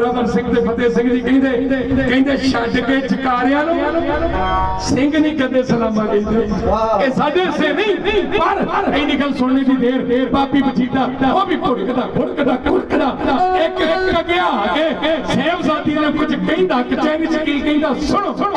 ਜ਼ੋਰਾਵਰ ਸਿੰਘ ਤੇ ਫਤਿਹ ਸਿੰਘ ਜੀ ਕਹਿੰਦੇ ਕਹਿੰਦੇ ਛੱਡ ਕੇ ਚਕਾਰਿਆਂ ਨੂੰ। ਸਿੰਘ ਨਹੀਂ ਕਦੇ ਸਲਾਮਾ ਕਹਿੰਦੇ ਇਹ ਸਾਡੇ ਸੇ ਨਹੀਂ, ਪਰ ਇੰਨੀ ਗੱਲ ਸੁਣਨੇ ਦੀ ਦੇਰ ਬਾਪੀ ਬਚੀਤਾ ਉਹ ਵੀ ਭੁੜਕਦਾ ਭੁੜਕਦਾ ਭੁੜਕਦਾ। ਇੱਕ ਇੱਕ ਅੱਗੇ ਆ ਕੇ ਸੇਵਜ਼ਾਦੀ ਨੇ ਕੁਝ ਕਹਿੰਦਾ, ਕਚਹਿਰੀ ਚ ਕੀ ਕਹਿੰਦਾ, ਸੁਣੋ ਸੁਣੋ।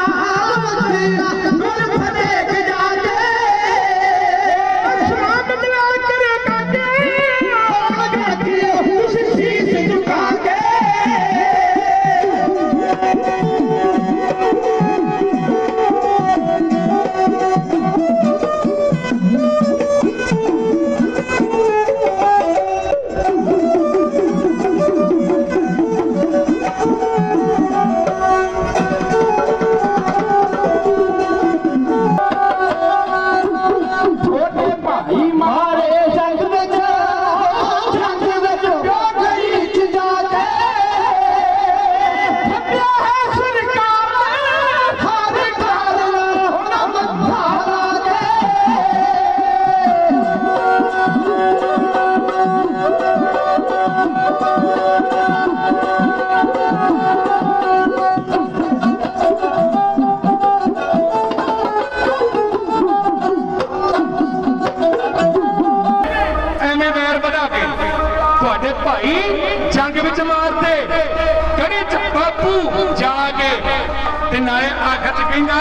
ਤੇ ਨਾਲੇ ਆਖਰ ਚ ਕਹਿੰਦਾ,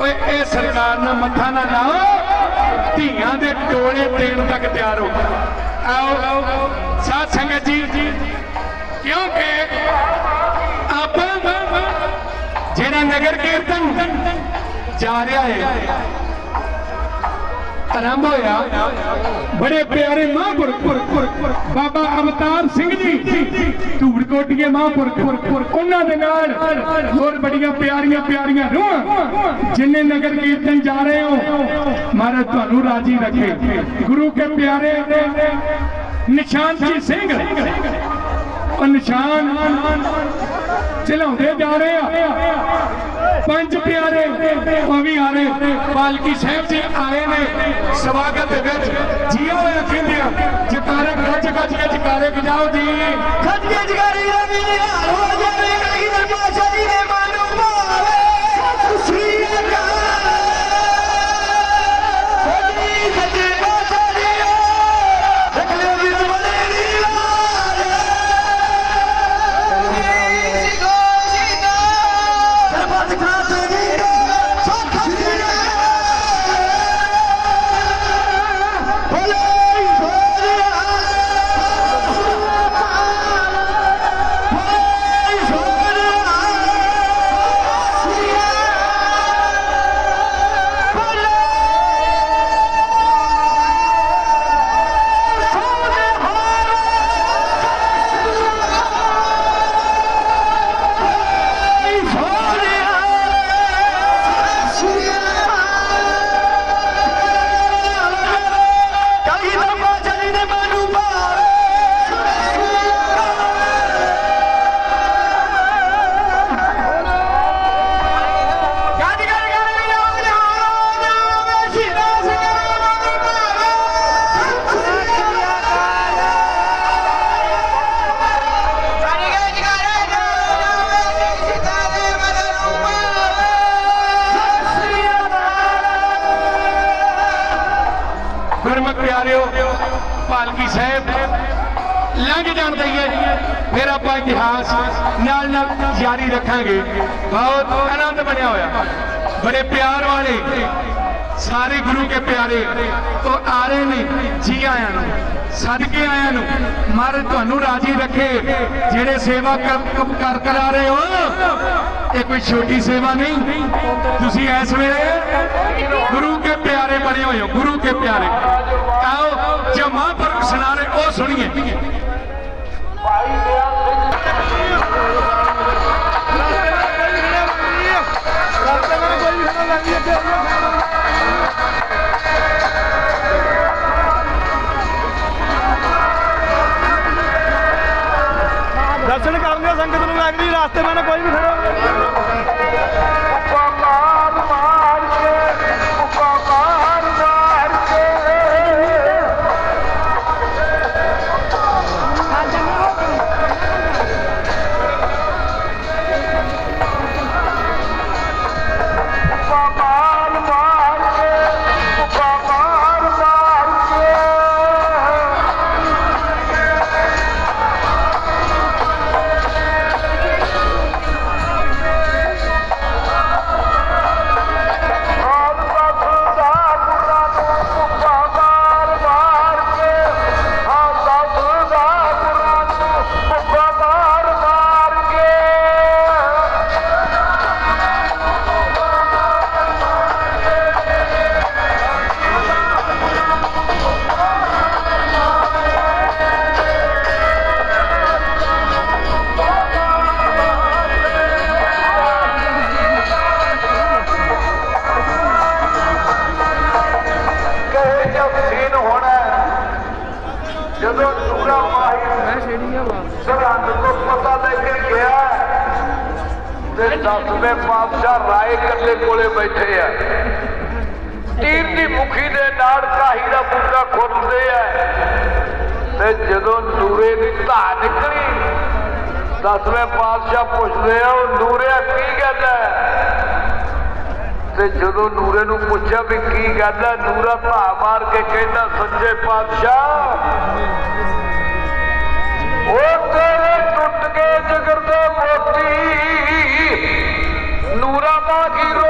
ਓਏ, ਇਹ ਸਰਕਾਰ ਨਾਲ ਮੱਥਾ ਨਾ ਲਾਓ, ਧੀਆਂ ਦੇ ਟੋਲੇ ਦੇਣ ਤੱਕ ਤਿਆਰ ਹੋ ਆਓ, ਸਾਧ ਸੰਗਤ ਜੀ, ਕਿਉਂਕਿ ਆਪਾਂ ਜਿਹੜਾ ਨਗਰ ਕੀਰਤਨ ਜਾ ਰਿਹਾ ਹੈ ਆਰੰਭ ਹੋਇਆ ਬੜੇ ਪਿਆਰੇ ਮਹਾਂਪੁਰਖ ਬਾਬਾ ਅਵਤਾਰ ਸਿੰਘ ਜੀ ਧੂੜਕੋਟੀਏ ਮਹਾਂਪੁਰਖ ਉਹਨਾਂ ਦੇ ਨਾਲ ਹੋਰ ਬੜੀਆਂ ਪਿਆਰੀਆਂ ਪਿਆਰੀਆਂ ਰੂਹਾਂ ਜਿੰਨੇ ਨਗਰ ਕੀਰਤਨ ਜਾ ਰਹੇ ਹੋ ਮਹਾਰਾਜ ਤੁਹਾਨੂੰ ਰਾਜੀ ਰੱਖੇ ਗੁਰੂ ਕੇ ਪਿਆਰੇ ਨਿਸ਼ਾਨ ਜੀ ਸਿੰਘ ਉਹ ਨਿਸ਼ਾਨ ਚਲਾਉਂਦੇ ਜਾ ਰਹੇ ਆ। ਪੰਜ ਪਿਆਰੇ ਉਹ ਵੀ ਆ ਰਹੇ। ਪਾਲਕੀ ਸਾਹਿਬ ਜੀ ਆਏ ਨੇ ਸਵਾਗਤ ਦੇ ਵਿੱਚ। ਜੀਓ ਹੋਇਆ ਕਹਿੰਦੇ ਆ, ਜਕਾਰੇ ਗੱਜ ਗੱਜ ਕੇ ਜਕਾਰੇ ਵਜਾਓ ਜੀ। ਖੱਜ ਕੇ ਜਗਾਰੀ ਦਾ ਲੰਘ ਜਾਣ ਦਈਏ। ਫਿਰ ਆਪਾਂ ਇਤਿਹਾਸ ਨਾਲ ਨਾਲ ਜਾਰੀ ਰੱਖਾਂਗੇ। ਬਹੁਤ ਆਨੰਦ ਬਣਿਆ ਹੋਇਆ। ਬੜੇ ਪਿਆਰ ਵਾਲੇ, ਸਾਰੇ ਗੁਰੂ ਕੇ ਪਿਆਰੇ, ਉਹ ਆ ਰਹੇ ਨੇ ਜੀ ਆਇਆਂ ਨੂੰ। ਸਦਕੇ ਆਇਆਂ ਨੂੰ, ਮਹਾਰਾਜ ਤੁਹਾਨੂੰ ਰਾਜੀ ਰੱਖੇ। ਜਿਹੜੇ ਸੇਵਾ ਕਰ ਕਰਾ ਰਹੇ ਹੋ, ਇਹ ਕੋਈ ਛੋਟੀ ਸੇਵਾ ਨਹੀਂ। ਤੁਸੀਂ ਇਸ ਵੇਲੇ ਗੁਰੂ ਕੇ ਪਿਆਰੇ ਬਣੇ ਹੋਏ ਹੋ, ਗੁਰੂ ਕੇ ਪਿਆਰੇ। ਆਓ ਜੋ ਮਹਾਂਪੁਰਖ ਸੁਣਾ ਰਹੇ, ਉਹ ਸੁਣੀਏ। ਦਰਸ਼ਨ ਕਰਨੇ ਸੰਗਤ ਨੂੰ ਲੱਗਦੀ ਰਾਸਤੇ ਮੈਂ ਕੋਈ ਵੀ ਖੜਾ ਦਸਵੇਂ ਪਾਤਸ਼ਾਹ ਰਾਏ ਕੱਲੇ ਕੋਲੇ ਬੈਠੇ ਆ। ਤੀਰ ਦੀ ਮੁਖੀ ਦੇ ਨਾਲ ਕਾਹੀ ਦਾ ਬੂਟਾ ਖੁੱਲਦੇ ਆ। ਤੇ ਜਦੋਂ ਨੂਰੇ ਦੀ ਧਾ ਨਿਕਲੀ ਦਸਵੇਂ ਪਾਤਸ਼ਾਹ ਪੁੱਛਦੇ ਆ, ਉਹ ਨੂਰਿਆ ਕੀ ਗੱਲ ਹੈ ਤੇ ਜਦੋਂ ਨੂਰੇ ਨੂੰ ਪੁੱਛਿਆ ਵੀ ਕੀ ਗੱਲ ਹੈ ਨੂਰਾ ਧਾ ਮਾਰ ਕੇ ਕਹਿੰਦਾ, ਸੱਚੇ ਪਾਤਸ਼ਾਹ ਉਹ ਤੇਰੇ ਟੁੱਟ ਗਏ ਜਗਰ ਦੇ ਨੂਰਾ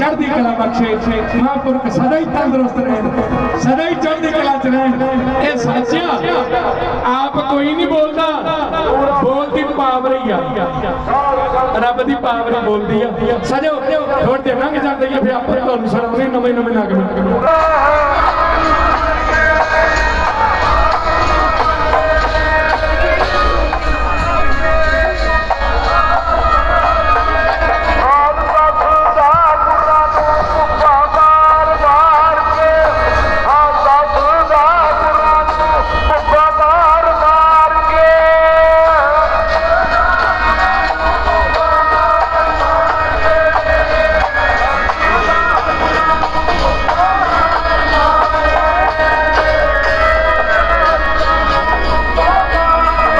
ਚੜ੍ਹਦੀ ਕਲਾ ਬਖਸ਼ੇ। ਮਹਾਂਪੁਰਖ ਸਦਾ ਹੀ ਤੰਦਰੁਸਤ ਰਹਿਣ। ਸਦਾ ਹੀ ਚੜ੍ਹਦੀ ਕਲਾ ਚ ਰਹਿਣ। ਇਹ ਸੱਚਿਆ ਆਪ ਕੋਈ ਨਹੀਂ ਬੋਲਦਾ। ਬੋਲਦੀ ਪਾਵਰ ਹੀ ਆ। ਰੱਬ ਦੀ ਪਾਵਰ ਬੋਲਦੀ ਆ। ਸਜੋ ਥੋੜੇ ਤੇ ਲੰਘ ਜਾਂਦੇ ਆ, ਫਿਰ ਆਪਾਂ ਤੁਹਾਨੂੰ ਸੁਣਾਉਂਦੇ ਨਵੇਂ ਨਵੇਂ ਨਗਮੇ।